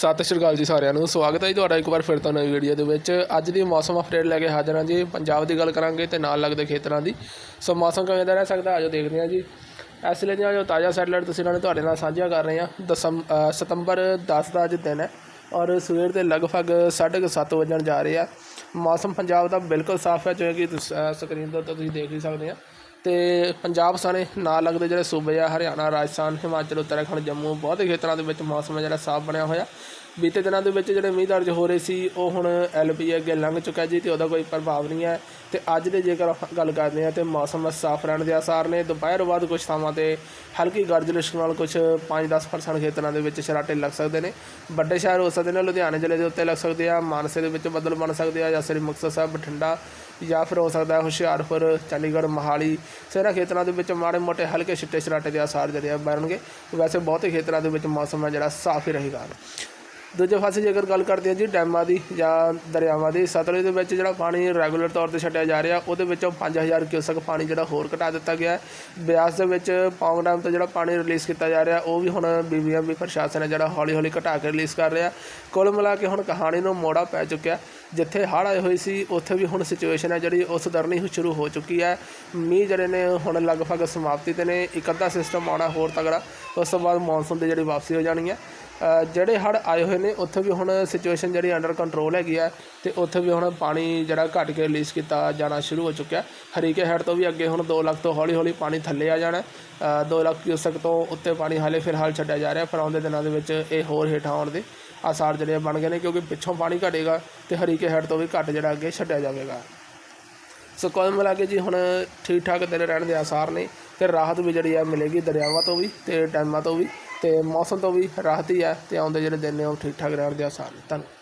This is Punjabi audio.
ਸਤਿ ਸ਼੍ਰੀ ਅਕਾਲ ਜੀ ਸਾਰਿਆਂ ਨੂੰ। ਸਵਾਗਤ ਹੈ ਜੀ ਤੁਹਾਡਾ ਇੱਕ ਵਾਰ ਫਿਰ ਤੋਂ ਨਵੀਂ ਵੀਡੀਓ ਦੇ ਵਿੱਚ। ਅੱਜ ਦੀ ਮੌਸਮ ਅਪਡੇਟ ਲੈ ਕੇ ਹਾਜ਼ਰ ਹਾਂ ਜੀ। ਪੰਜਾਬ ਦੀ ਗੱਲ ਕਰਾਂਗੇ ਤੇ ਨਾਲ ਲੱਗਦੇ ਖੇਤਰਾਂ ਦੀ। ਸੋ ਮੌਸਮ ਕਿਵੇਂ ਦਾ ਰਹਿ ਸਕਦਾ, ਆਜੋ ਦੇਖਦੇ ਹਾਂ ਜੀ। ਇਸ ਲਈ ਜੋ ਤਾਜ਼ਾ ਸੈਟਲਾਈਟ ਤੁਸੀਂ ਨਾਲ ਤੁਹਾਡੇ ਨਾਲ ਸਾਂਝਾ ਕਰ ਰਹੇ ਹਾਂ। ਦਸੰਬ ਸਤੰਬਰ 10 ਦਾ ਅੱਜ ਦਿਨ ਹੈ ਔਰ ਸਵੇਰ ਦੇ ਲਗਭਗ 7:30 ਵਜਣ ਜਾ ਰਹੇ ਆ। ਮੌਸਮ ਪੰਜਾਬ ਦਾ ਬਿਲਕੁਲ ਸਾਫ਼ ਹੈ, ਜਿਵੇਂ ਕਿ ਤੁਸ- ਸਕਰੀਨ ਦੇ ਉੱਤੇ ਤੁਸੀਂ ਦੇਖ ਹੀ ਸਕਦੇ ਆ ਅਤੇ ਪੰਜਾਬ ਸਾਰੇ ਨਾਲ ਲੱਗਦੇ ਜਿਹੜੇ ਸੂਬੇ ਆ, ਹਰਿਆਣਾ, ਰਾਜਸਥਾਨ, ਹਿਮਾਚਲ, ਉੱਤਰਾਖੰਡ, ਜੰਮੂ, ਬਹੁਤੇ ਖੇਤਰਾਂ ਦੇ ਵਿੱਚ ਮੌਸਮ ਹੈ ਜਿਹੜਾ ਸਾਫ਼ ਬਣਿਆ ਹੋਇਆ। ਬੀਤੇ ਦਿਨਾਂ ਦੇ ਵਿੱਚ ਜਿਹੜੇ ਮੀਂਹ ਦਰਜ ਹੋ ਰਹੇ ਸੀ, ਉਹ ਹੁਣ ਐਲਪੀ ਅੱਗੇ ਲੰਘ ਚੁੱਕਾ ਜੀ ਤੇ ਉਹਦਾ ਕੋਈ ਪ੍ਰਭਾਵ ਨਹੀਂ ਹੈ। ਤੇ ਅੱਜ ਦੇ ਜੇਕਰ ਗੱਲ ਕਰਦੇ ਹਾਂ ਤੇ ਮੌਸਮ ਸਾਫ਼ ਰਹਿਣ ਦੇ ਆਸਾਰ ਨੇ। ਦੁਪਹਿਰ ਬਾਅਦ ਕੁਝ ਥਾਵਾਂ ਤੇ ਹਲਕੀ ਗਰਜ ਲਿਸ਼ਕ ਨਾਲ ਕੁਝ 5-10% ਖੇਤਰਾਂ ਦੇ ਵਿੱਚ ਛਰਾਟੇ ਲੱਗ ਸਕਦੇ ਨੇ। ਵੱਡੇ ਸ਼ਹਿਰ ਹੋ ਸਕਦੇ ਨੇ, ਲੁਧਿਆਣੇ ਜ਼ਿਲ੍ਹੇ ਦੇ ਉੱਤੇ ਲੱਗ ਸਕਦੇ ਆ, ਮਾਨਸੇ ਦੇ ਵਿੱਚ ਬੱਦਲ ਬਣ ਸਕਦੇ ਆ ਜਾਂ ਸ੍ਰੀ ਮੁਕਤਸਰ ਸਾਹਿਬ, ਬਠਿੰਡਾ ਜਾਂ ਫਿਰ ਹੋ ਸਕਦਾ ਹੈ ਹੁਸ਼ਿਆਰਪੁਰ, ਚੰਡੀਗੜ੍ਹ, ਮੋਹਾਲੀ। ਸਾਰਾ ਖੇਤਰਾਂ ਦੇ ਵਿੱਚ ਮਾੜੇ ਮੋਟੇ ਹਲਕੇ ਛਿੱਟੇ ਛਰਾਟੇ ਦੇ ਆਸਾਰ ਜਿਹੜੇ ਆ ਬਣਨਗੇ। ਵੈਸੇ ਬਹੁਤੇ ਖੇਤਰਾਂ ਦੇ ਵਿੱਚ ਮੌਸਮ ਹੈ ਜਿਹੜਾ ਸਾਫ਼ ਹੀ ਰਹੇਗਾ। ਦੂਜੇ ਪਾਸੇ ਜੇਕਰ ਗੱਲ ਕਰਦੇ ਹਾਂ ਜੀ ਡੈਮਾਂ ਦੀ ਜਾਂ ਦਰਿਆਵਾਂ ਦੀ, ਸਤਲੁਜ ਦੇ ਵਿੱਚ ਜਿਹੜਾ ਪਾਣੀ ਰੈਗੂਲਰ ਤੌਰ ਤੇ ਛੱਡਿਆ ਜਾ ਰਿਹਾ, ਉਹਦੇ ਵਿੱਚੋਂ 5000 ਕਿਊਸਕ ਪਾਣੀ ਜਿਹੜਾ ਹੋਰ ਘਟਾ ਦਿੱਤਾ ਗਿਆ ਹੈ। ਬਿਆਸ ਦੇ ਵਿੱਚ ਪੌਂਗ ਡੈਮ ਤੋਂ ਜਿਹੜਾ ਪਾਣੀ ਰਿਲੀਜ਼ ਕੀਤਾ ਜਾ ਰਿਹਾ, ਉਹ ਵੀ ਹੁਣ ਬੀਬੀਐਮਬੀ ਪ੍ਰਸ਼ਾਸਨ ਹੈ ਜਿਹੜਾ ਹੌਲੀ ਹੌਲੀ ਘਟਾ ਕੇ ਰਿਲੀਜ਼ ਕਰ ਰਿਹਾ। ਕੁੱਲ ਮਿਲਾ ਕੇ ਹੁਣ ਕਹਾਣੀ ਨੂੰ ਮੋੜਾ ਪੈ ਚੁੱਕਿਆ ਜਿੱਥੇ ਹੜ੍ਹ ਆਏ ਹੋਏ ਸੀ, ਉੱਥੇ ਵੀ ਹੁਣ ਸਿਚੁਏਸ਼ਨ ਹੈ ਜਿਹੜੀ ਉਸ ਦਰਨੀ ਸ਼ੁਰੂ ਹੋ ਚੁੱਕੀ ਹੈ। ਮੀਂਹ ਜਿਹੜੇ ਨੇ ਹੁਣ ਲਗਭਗ ਸਮਾਪਤੀ ਤੇ ਨੇ, ਇੱਕ ਅੱਧਾ ਸਿਸਟਮ ਆਉਣਾ, ਹੋਰ ਤਗੜਾ ਉਸ ਤੋਂ ਬਾਅਦ ਮੌਨਸੂਨ ਦੀ ਜਿਹੜੀ ਵਾਪਸੀ ਹੋ ਜਾਣੀ ਹੈ। ਜਿਹੜੇ ਹੜ੍ਹ ਆਏ ਹੋਏ ਨੇ, ਉੱਥੇ ਵੀ ਹੁਣ ਸਿਚੁਏਸ਼ਨ ਜਿਹੜੀ ਅੰਡਰ ਕੰਟਰੋਲ ਹੈਗੀ ਆ ਤੇ ਉੱਥੇ ਵੀ ਹੁਣ ਪਾਣੀ ਜਿਹੜਾ ਘਟ ਕੇ ਰਿਲੀਜ਼ ਕੀਤਾ ਜਾਣਾ ਸ਼ੁਰੂ ਹੋ ਚੁੱਕਿਆ। ਹਰੀਕੇ ਹੈਡ ਤੋਂ ਵੀ ਅੱਗੇ ਹੁਣ 2 ਲੱਖ ਤੋਂ ਹੌਲੀ ਹੌਲੀ ਪਾਣੀ ਥੱਲੇ ਆ ਜਾਣਾ। 2 ਲੱਖ ਕਿਊਸਕ ਤੋਂ ਉੱਤੇ ਪਾਣੀ ਹਾਲੇ ਫਿਲਹਾਲ ਛੱਡਿਆ ਜਾ ਰਿਹਾ। ਪਰ ਆਉਂਦੇ ਦਿਨਾਂ ਦੇ ਵਿੱਚ ਇਹ ਹੋਰ ਹੇਠਾਂ ਆਉਣ ਦੇ ਆਸਾਰ ਜਿਹੜੇ ਬਣ ਗਏ ਨੇ, ਕਿਉਂਕਿ ਪਿੱਛੋਂ ਪਾਣੀ ਘਟੇਗਾ ਤੇ ਹਰੀਕੇ ਹੈਡ ਤੋਂ ਵੀ ਘੱਟ ਜਿਹੜਾ ਅੱਗੇ ਛੱਡਿਆ ਜਾਵੇਗਾ। ਸੋ ਕੁੱਲ ਮਿਲਾ ਕੇ ਜੀ ਹੁਣ ਠੀਕ ਠਾਕ ਦਿਨ ਰਹਿਣ ਦੇ ਆਸਾਰ ਨੇ ਤੇ ਰਾਹਤ ਵੀ ਜਿਹੜੀ ਆ ਮਿਲੇਗੀ ਦਰਿਆਵਾਂ ਤੋਂ ਵੀ ਤੇ ਡੈਮਾਂ ਤੋਂ ਵੀ ਤੇ ਮੌਸਮ ਤੋਂ ਵੀ ਰਾਹਤ ਹੀ ਆ ਤੇ ਆਉਂਦੇ ਜਿਹੜੇ ਦਿਨ ਨੇ ਉਹ ਠੀਕ ਠਾਕ ਰਹਿਣ ਦੇ ਆਸਾਰ ਨੇ। ਧੰਨਵਾਦ।